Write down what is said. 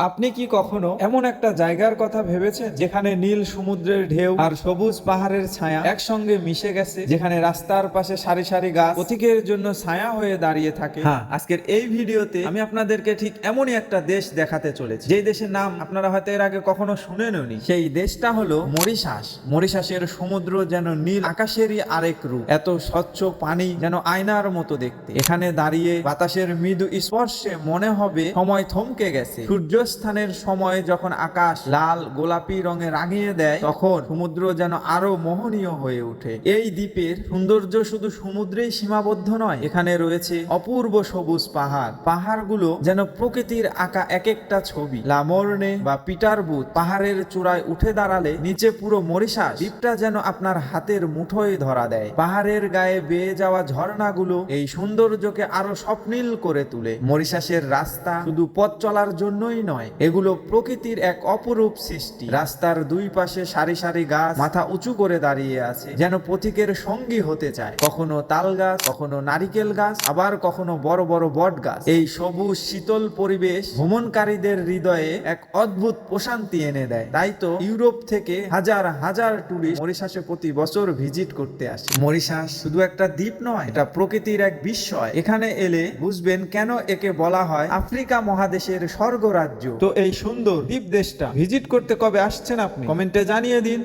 আপনি কি কখনো এমন একটা জায়গার কথা ভেবেছেন যেখানে নীল সমুদ্রের ঢেউ আর সবুজ পাহাড়ের ছায়া একসঙ্গে মিশে গেছে? যেখানে রাস্তার পাশে সারি সারি গাছ পথিকের জন্য ছায়া হয়ে দাঁড়িয়ে থাকে? হ্যাঁ। আজকের এই ভিডিওতে আমি আপনাদেরকে ঠিক এমনই একটা দেশ দেখাতে চলেছি। যে দেশের নাম আপনারা হয়তো এর আগে কখনো শুনেননি। সেই দেশটা হলো মরিশাস। মরিশাসের সমুদ্র যেন নীল আকাশেরই আরেক রূপ। এত স্বচ্ছ পানি যেন আয়নার মতো দেখতে। এখানে দাঁড়িয়ে বাতাসের মৃদু স্পর্শে মনে হবে সময় থমকে গেছে। সূর্যস্থানের সময় যখন আকাশ লাল, গোলাপি রঙে রাঙিয়ে দেয়, তখন সমুদ্র যেন আরও মোহনীয় হয়ে ওঠে। এই দ্বীপের সৌন্দর্য শুধু সমুদ্রেই সীমাবদ্ধ নয়, এখানে রয়েছে অপূর্ব সবুজ পাহাড়। পাহাড়গুলো যেন প্রকৃতির আঁকা এক একটা ছবি লামর্নে বা পিটারবুথ পাহাড়ের চূড়ায় উঠে দাঁড়ালে নিচে পুরো মরিশাস। দ্বীপটা যেন আপনার হাতের মুঠোয় ধরা দেয়। পাহাড়ের গায়ে বেয়ে যাওয়া ঝর্ণাগুলো এই সৌন্দর্যকে আরও স্বপ্নীল করে তুলে। মরিশাসের রাস্তা শুধু পথ চলার জন্যই নয় এগুলো প্রকৃতির এক অপরূপ সৃষ্টি। রাস্তার দুই পাশে সারি সারি গাছ মাথা উঁচু করে দাঁড়িয়ে আছে, যেন পথিকের সঙ্গী হতে চায়। কখনো তাল গাছ, কখনো নারিকেল গাছ, আবার কখনো বড় বড় বট গাছ। এই সবুজ শীতল পরিবেশ ভ্রমণকারীদের হৃদয়ে এক অদ্ভুত প্রশান্তি এনে দেয়। তাই তো ইউরোপ থেকে হাজার হাজার টুরিস্ট মরিশাসে প্রতি বছর ভিজিট করতে আসে। মরিশাস শুধু একটা দ্বীপ নয়, এটা প্রকৃতির এক বিস্ময়। এখানে এলে বুঝবেন কেন একে বলা হয় আফ্রিকা মহাদেশের স্বর্গরাজ্য। তো এই সুন্দর দ্বীপ দেশটা ভিজিট করতে কবে আসছেন আপনি? কমেন্টে জানিয়ে দিন।